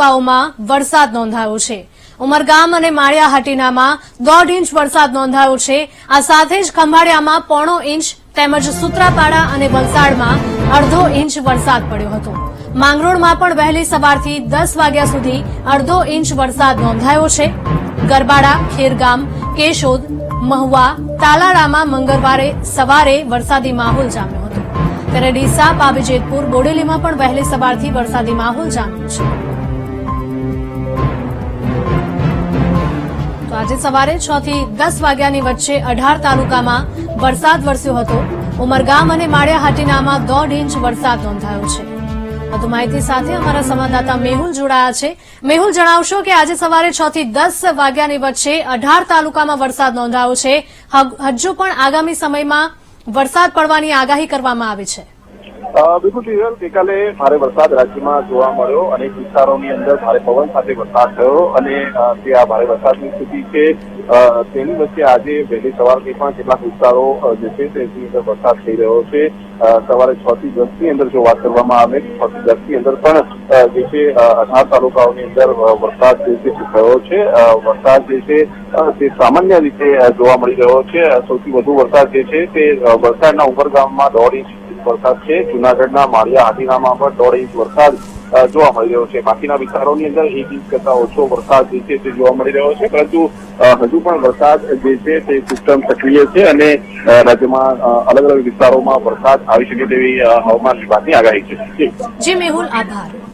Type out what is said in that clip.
તાલુકાઓમાં વરસાદ નોંધાયો છે. ઉમરગામ અને માળિયા હાટીનામાં દોઢ ઇંચ વરસાદ નોંધાયો છે. આ સાથે જ ખંભાળિયામાં પોણો ઇંચ તેમજ સુત્રાપાડા અને વલસાડમાં અડધો ઇંચ વરસાદ પડ્યો હતો. માંગરોળમાં પણ વહેલી સવારથી દસ વાગ્યા સુધી અડધો ઇંચ વરસાદ નોંધાયો છે. ગરબાડા, ખેરગામ, કેશોદ, મહુવા, તાલાળામાં મંગળવારે સવારે વરસાદી માહોલ જામ્યો હતો. ત્યારે ડીસા પાબીજેતપુર બોડેલીમાં પણ વહેલી સવારથી વરસાદી માહોલ જામ્યો છે. આજે સવારે છ થી દસ વાગ્યાની વચ્ચે અઢાર તાલુકામાં વરસાદ વરસ્યો હતો. ઉમરગામ અને માળિયા હાટીનામાં દોઢ ઇંચ વરસાદ નોંધાયો છે. વધુ માહિતી સાથે અમારા સંવાદદાતા મેહુલ જોડાયા છે. મેહુલ, જણાવશો કે આજે સવારે છ થી દસ વાગ્યાની વચ્ચે અઢાર તાલુકામાં વરસાદ નોંધાયો છે. હજુ પણ આગામી સમયમાં વરસાદ પડવાની આગાહી કરવામાં આવી છે. બિલકુલ ટીચર ગઈકાલે ભારે વરસાદ રાજ્યમાં જોવા મળ્યો. અનેક વિસ્તારોની અંદર ભારે પવન સાથે વરસાદ થયો અને તે આ ભારે વરસાદની સ્થિતિ છે. તેની વચ્ચે આજે વહેલી સવારથી પણ કેટલાક વિસ્તારો જે છે, તેની અંદર વરસાદ થઈ રહ્યો છે. સવારે છ થી દસની અંદર જો વાત કરવામાં આવે, છ થી દસની અંદર પણ જે છે અઢાર તાલુકાઓની અંદર વરસાદ જે છે થયો છે. વરસાદ જે છે તે સામાન્ય રીતે જોવા મળી રહ્યો છે. સૌથી વધુ વરસાદ જે છે તે વલસાડના ઉમરગામમાં દોઢ ઇંચ વરસાદ છે. જુનાગઢના માળિયા હાટીનામાં પણ દોઢ ઇંચ વરસાદ જોવા મળી રહ્યો છે. બાકીના વિસ્તારોની અંદર એક ઇંચ કરતા ઓછો વરસાદ જે છે તે જોવા મળી રહ્યો છે. પરંતુ હજુ પણ વરસાદ જે છે તે સિસ્ટમ સક્રિય છે અને રાજ્યમાં અલગ અલગ વિસ્તારોમાં વરસાદ આવી શકે તેવી હવામાન વિભાગની આગાહી છે. જી. મેહુલ, આભાર.